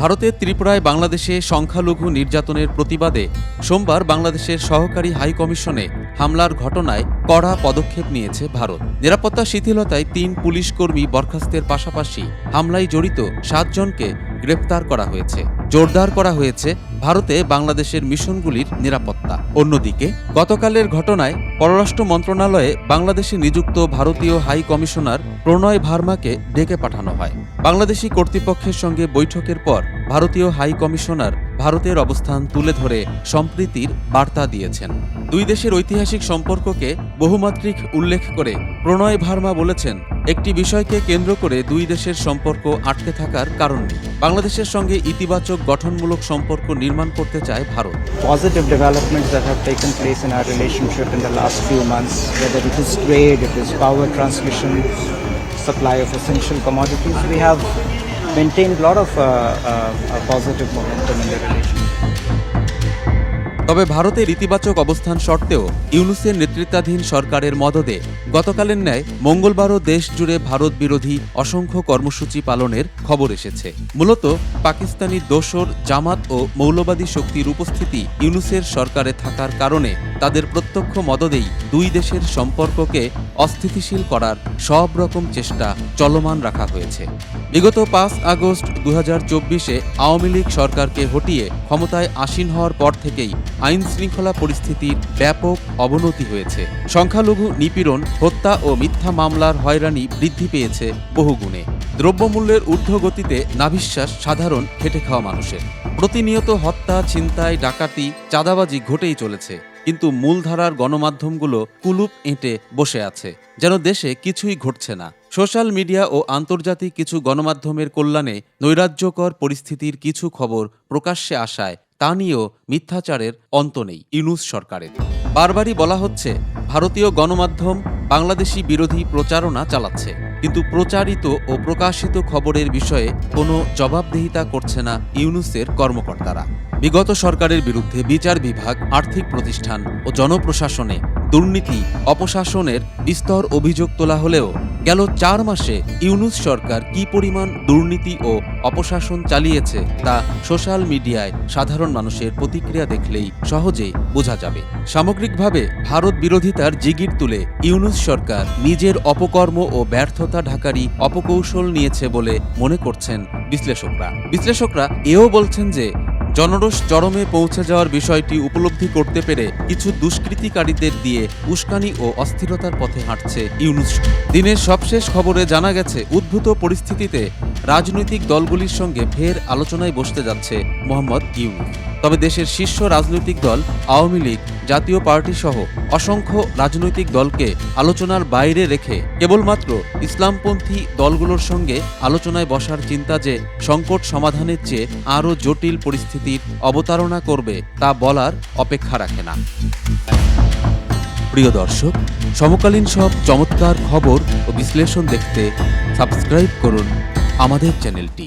ভারতের ত্রিপুরায় বাংলাদেশে সংখ্যালঘু নির্যাতনের প্রতিবাদে সোমবার বাংলাদেশের সহকারী হাই কমিশনে হামলার ঘটনায় কড়া পদক্ষেপ নিয়েছে ভারত। নিরাপত্তা, শিথিলতায় তিন পুলিশ কর্মী বরখাস্তের পাশাপাশি হামলায় জড়িত সাতজনকে গ্রেপ্তার করা হয়েছে। জোরদার করা হয়েছে ভারতে বাংলাদেশের মিশনগুলির নিরাপত্তা। অন্যদিকে, গতকালের ঘটনায় পররাষ্ট্র মন্ত্রণালয়ে বাংলাদেশে নিযুক্ত ভারতীয় হাই কমিশনার প্রণয় ভার্মাকে ডেকে পাঠানো হয়। বাংলাদেশি কর্তৃপক্ষের সঙ্গে বৈঠকের পর ভারতীয় হাই কমিশনার ভারতের অবস্থান তুলে ধরে সম্প্রীতির বার্তা দিয়েছেন। দুই দেশের ঐতিহাসিক সম্পর্ককে বহুমাত্রিক উল্লেখ করে প্রণয় ভার্মা বলেছেন একটি বিষয়কে কেন্দ্র করে দুই দেশের সম্পর্ক আটকে থাকার কারণ নেই বাংলাদেশের সঙ্গে ইতিবাচক গঠনমূলক সম্পর্ক নির্মাণ করতে চায় Bharat positive developments that have taken place in our relationship in the last few months, whether it is trade, it is power transmission, supply of essential commodities, we have maintained a lot of uh, uh, uh, positive momentum in the relationship. তবে ভারতের ইতিবাচক অবস্থান সত্ত্বেও ইউনুসের নেতৃত্বাধীন সরকারের মদদে গতকালের ন্যায় মঙ্গলবারও দেশ জুড়ে ভারত বিরোধী অসংখ্য কর্মসূচি পালনের খবর এসেছে। মূলত পাকিস্তানি দোসর জামাত ও মৌলবাদী শক্তির উপস্থিতি ইউনুসের সরকারে থাকার কারণে তাদের প্রত্যক্ষ মদদেই দুই দেশের সম্পর্ককে অস্থিতিশীল করার সব রকম চেষ্টা চলমান রাখা হয়েছে। বিগত পাঁচ আগস্ট দু চব্বিশে আওয়ামী লীগ সরকারকে হটিয়ে ক্ষমতায় আসীন হওয়ার পর থেকেই আইন শৃঙ্খলা পরিস্থিতির ব্যাপক অবনতি হয়েছে। সংখ্যালঘু নিপীড়ন, হত্যা ও মিথ্যা মামলার হয়রানি বৃদ্ধি পেয়েছে বহুগুণে। দ্রব্যমূল্যের ঊর্ধ্বগতিতে নাভিশ্বাস সাধারণ খেটে খাওয়া মানুষের। প্রতিনিয়ত হত্যা, ছিনতাই, ডাকাতি, চাঁদাবাজি ঘটেই চলেছে। কিন্তু মূলধারার গণমাধ্যমগুলো কুলুপ এঁটে বসে আছে, যেন দেশে কিছুই ঘটছে না। সোশ্যাল মিডিয়া ও আন্তর্জাতিক কিছু গণমাধ্যমের কল্যাণে নৈরাজ্যকর পরিস্থিতির কিছু খবর প্রকাশ্যে আসায় তা নিয়েও মিথ্যাচারের অন্ত নেই ইউনুস সরকারের। বারবারই বলা হচ্ছে, ভারতীয় গণমাধ্যম বাংলাদেশি বিরোধী প্রচারণা চালাচ্ছে, কিন্তু প্রচারিত ও প্রকাশিত খবরের বিষয়ে কোনো জবাবদিহিতা করছে না ইউনুসের কর্মকর্তারা। বিগত সরকারের বিরুদ্ধে বিচার বিভাগ, আর্থিক প্রতিষ্ঠান ও জনপ্রশাসনে দুর্নীতি, অপশাসনের বিস্তর অভিযোগ তোলা হলেও গেল চার মাসে ইউনুস সরকার কি পরিমাণ দুর্নীতি ও অপশাসন চালিয়েছে তা সোশ্যাল মিডিয়ায় সাধারণ মানুষের প্রতিক্রিয়া দেখলেই সহজেই বোঝা যাবে। সামগ্রিকভাবে, ভারত বিরোধিতার জিগির তুলে ইউনুস সরকার নিজের অপকর্ম ও ব্যর্থতা ঢাকারই অপকৌশল নিয়েছে বলে মনে করছেন বিশ্লেষকরা। বিশ্লেষকরা এও বলছেন যে জনরোষ চরমে পৌঁছে যাওয়ার বিষয়টি উপলব্ধি করতে পেরে কিছু দুষ্কৃতিকারীদের দিয়ে উস্কানি ও অস্থিরতার পথে হাঁটছে ইউনুস। দিনের সবশেষ খবরে জানা গেছে, উদ্ভূত পরিস্থিতিতে রাজনৈতিক দলগুলির সঙ্গে ফের আলোচনায় বসতে যাচ্ছে মোহাম্মদ ইউনুস। তবে দেশের শীর্ষ রাজনৈতিক দল, আওয়ামী লীগ, জাতীয় পার্টি সহ অসংখ্য রাজনৈতিক দলকে আলোচনার বাইরে রেখে কেবলমাত্র ইসলামপন্থী দলগুলোর সঙ্গে আলোচনায় বসার চিন্তা যে সংকট সমাধানের চেয়ে আরও জটিল পরিস্থিতির অবতারণা করবে তা বলার অপেক্ষা রাখে না। প্রিয় দর্শক, সমকালীন সব চমৎকার খবর ও বিশ্লেষণ দেখতে সাবস্ক্রাইব করুন আমাদের চ্যানেলটি।